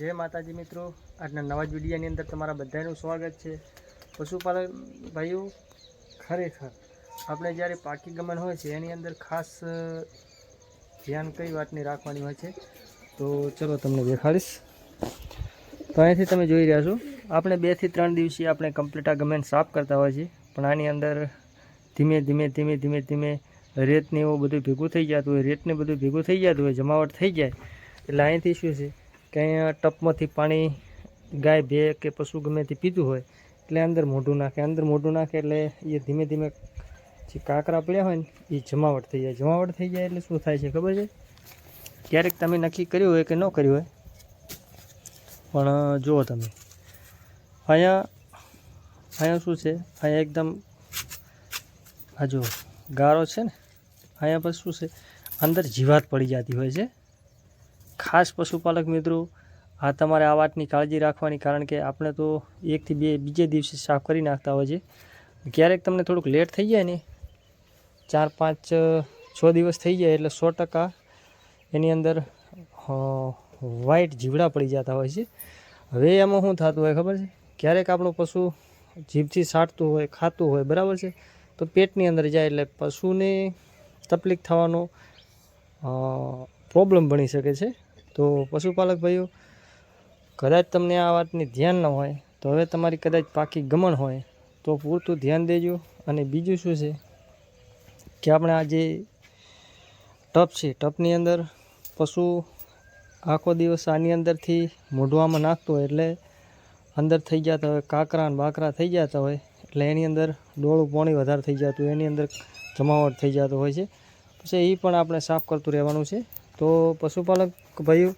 જય માતાજી મિત્રો. આજના નવા જ વિડીયાની અંદર તમારા બધાનું સ્વાગત છે. પશુપાલન ભાઈઓ, ખરેખર આપણે જ્યારે પાકી ગમન હોય છે, એની અંદર ખાસ ધ્યાન કઈ વાતની રાખવાની હોય છે? તો ચલો તમને દેખાડીશ. તો અહીંથી તમે જોઈ રહ્યા છો, આપણે બેથી ત્રણ દિવસે આપણે કમ્પ્લીટ આ ગમેન સાફ કરતા હોય છે પણ આની અંદર ધીમે ધીમે ધીમે ધીમે ધીમે રેતને એવું બધું ભેગું થઈ જતું હોય, રેતને બધું ભેગું થઈ જતું હોય, જમાવટ થઈ જાય. એટલે અહીંથી શું છે કે અહીંયા ટપમાંથી પાણી ગાય ભે કે પશુ ગમે તે પીતું હોય, એટલે અંદર મોઢું નાખે. અંદર મોઢું નાખે એટલે એ ધીમે ધીમે જે કાંકરા પડ્યા હોય ને એ જમાવટ થઈ જાય. જમાવટ થઈ જાય એટલે શું થાય છે ખબર છે? ક્યારેક તમે નક્કી કર્યું હોય કે ન કર્યું હોય? પણ જુઓ તમે. અહીંયા અહીંયા શું છે? અહીંયા એકદમ, આ જો ગારો છે ને? અહીંયા પછી શું છે? અંદર જીવાત પડી જતી હોય છે. ખાસ પશુપાલક મિત્રો, આ તમારે આ વાતની કાળજી રાખવાની, કારણ કે આપણે તો એકથી બે, બીજે દિવસે સાફ કરી નાખતા હોય છે. ક્યારેક તમને થોડુંક લેટ થઈ જાય ને, ચાર, પાંચ, છ દિવસ થઈ જાય એટલે સો ટકા એની અંદર વ્હાઇટ જીવડા પડી જતા હોય છે. હવે એમાં શું થતું હોય ખબર છે? ક્યારેક આપણું પશુ જીભથી સાટતું હોય, ખાતું હોય, બરાબર છે? તો પેટની અંદર જાય એટલે પશુને તકલીફ થવાનો પ્રોબ્લેમ બની શકે છે. તો પશુપાલક ભાઈઓ, કદાચ તમને આ વાતની ધ્યાન ન હોય, તો હવે તમારી કદાચ પાકી ગમણ હોય, તો પૂરતું ધ્યાન દેજો. અને બીજું શું છે કે આપણે આ જે ટપ છે, ટપની અંદર પશુ આખો દિવસ આની અંદરથી મોઢવામાં નાખતો હોય એટલે અંદર થઈ જતા હોય, કાંકરા ને બાકરા થઈ જતા હોય, એટલે એની અંદર ડોળું પોણી વધારે થઈ જતું હોય, એની અંદર જમાવટ થઈ જતો હોય છે. પછી એ પણ આપણે સાફ કરતું રહેવાનું છે. તો પશુપાલક ભાઈઓ,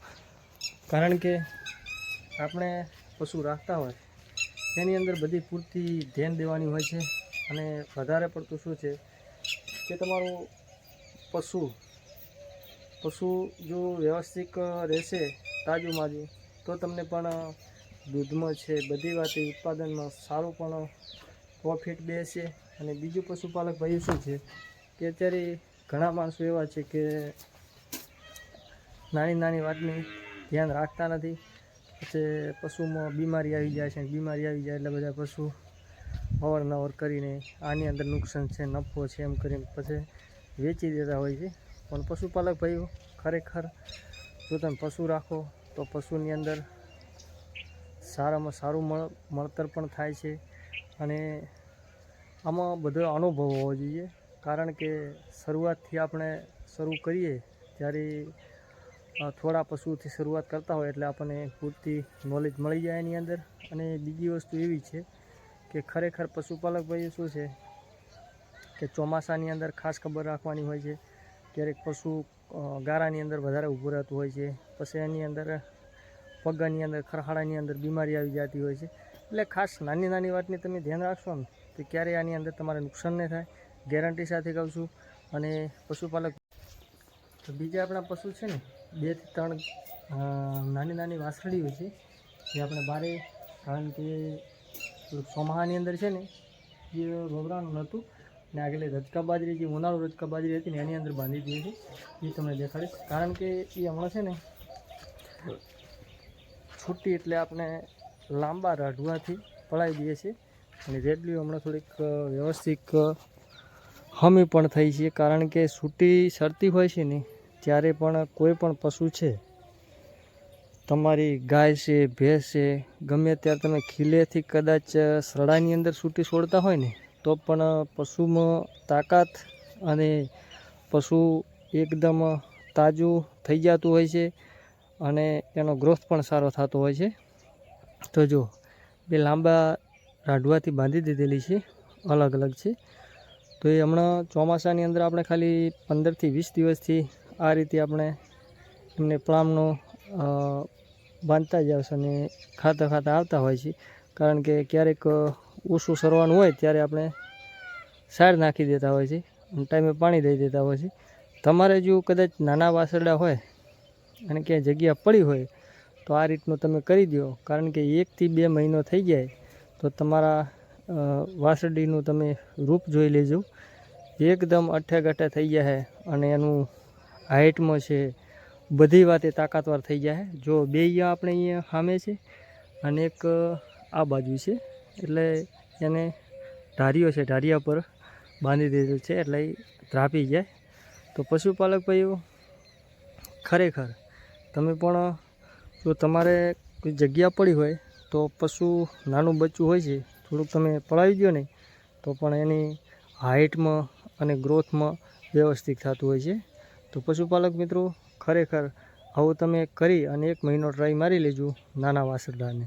કારણ કે આપણે પશુ રાખતા હોય તેની અંદર બધી પૂરતી ધ્યાન દેવાની હોય છે અને વધારે પડતું શું છે કે તમારું પશુ પશુ જો વ્યવસ્થિત રહેશે તાજું માજું, તો તમને પણ દૂધમાં છે, બધી વાતે ઉત્પાદનમાં સારું પણ પ્રોફિટ બેસે. અને બીજું પશુપાલક ભાઈ શું છે કે અત્યારે ઘણા માણસો એવા છે કે નાની નાની વાતની ધ્યાન રાખતા નથી. પછી પશુમાં બીમારી આવી જાય છે બીમારી આવી જાય એટલે બધા પશુ અવરનવર કરીને આની અંદર નુકસાન છે, નફો છે એમ કરીને પછી વેચી દેતા હોય છે. પણ પશુપાલક ભાઈઓ, ખરેખર જો તમે પશુ રાખો તો પશુની અંદર સારામાં સારું મળ, મળતર પણ થાય છે. અને આમાં બધો અનુભવ હોવો જોઈએ. કારણ કે શરૂઆતથી આપણે શરૂ કરીએ ત્યારે થોડા પશુઓથી શરૂઆત કરતા હોય એટલે આપણને પૂરતી નોલેજ મળી જાય એની અંદર. અને બીજી વસ્તુ એવી છે કે ખરેખર પશુપાલક ભાઈ શું છે કે ચોમાસાની અંદર ખાસ ખબર રાખવાની હોય છે. ક્યારેક પશુ ગારાની અંદર વધારે ઊભું રહેતું હોય છે. પછી એની અંદર પગાની અંદર ખરહાડાની અંદર બીમારી આવી જતી હોય છે. એટલે ખાસ નાની નાની વાતની તમે ધ્યાન રાખશો ને, તો ક્યારેય આની અંદર તમારે નુકસાન નહીં થાય. ગેરંટી સાથે કહું છું. અને પશુપાલક તો બીજા આપણા પશુ છે ને બેથી ત્રણ નાની નાની વાસળીઓ છે, જે આપણે બારે, કારણ કે ચોમાહાની અંદર છે ને એ રોગરાનું નહોતું, ને આગળ રજકા બાજરી, જે ઉનાળુ રજકા બાજરી હતી ને એની અંદર બાંધી દીધી છે એ તમને દેખાડીશ. કારણ કે એ હમણાં છે ને, છૂટી એટલે આપણે લાંબા રાઢવાથી પડાવી દઈએ છીએ, અને રેડલીઓ હમણાં થોડીક વ્યવસ્થિત હમી પણ થઈ છે, કારણ કે છૂટી સરતી હોય છે ને ત્યારે પણ કોઈ પણ પશુ છે તમારી ગાય છે ભેંસ છે ગમે ત્યારે તમે ખીલેથી કદાચ અ, અંદર સૂટી છોડતા હોય ને તો પણ પશુમાં તાકાત અને પશુ એકદમ તાજું થઈ જતું હોય છે અને એનો ગ્રોથ પણ સારો થતો હોય છે. તો જો બે લાંબા રાઢવાથી બાંધી દીધેલી છે અલગ અલગ છે. તો એ હમણાં ચોમાસાની અંદર આપણે ખાલી પંદરથી વીસ દિવસથી આ રીતે આપણે એમને પ્લામનો બાંધતા જ આવશે અને ખાતા ખાતા આવતા હોય છે. કારણ કે ક્યારેક ઓછું સરવાનું હોય ત્યારે આપણે સાર નાખી દેતા હોય છે. અને ટાઈમે પાણી દઈ દેતા હોય છે. તમારે જો કદાચ નાના વાસરડા હોય અને ક્યાંય જગ્યા પડી હોય, તો આ રીતનું તમે કરી દો. કારણ કે એકથી બે મહિનો થઈ જાય, તો તમારા વાસરડીનું તમે રૂપ જોઈ લેજો. એકદમ અઠે ગઠે થઈ જાય અને એનું હાઇટમાં છે, બધી વાતે તાકાતવાર થઈ જાય. જો બે આપણે અહીંયા સામે છે અને એક આ બાજુ છે, એટલે એને ધારીઓ છે ધારિયા પર બાંધી દીધેલ છે, એટલે ધ્રાપી જાય. તો પશુપાલક ભાઈઓ, ખરેખર તમે પણ જો તમારે કોઈ જગ્યા પડી હોય તો પશુ નાનું બચ્ચું હોય છે, થોડુંક તમે પળાવી દો ને, તો પણ એની હાઇટમાં અને ગ્રોથમાં વ્યવસ્થિત થતું હોય છે. તો પશુપાલક મિત્રો, ખરેખર આવું તમે કરી અને એક મહિનો ટ્રાય મારી લેજો નાના વાસરડાને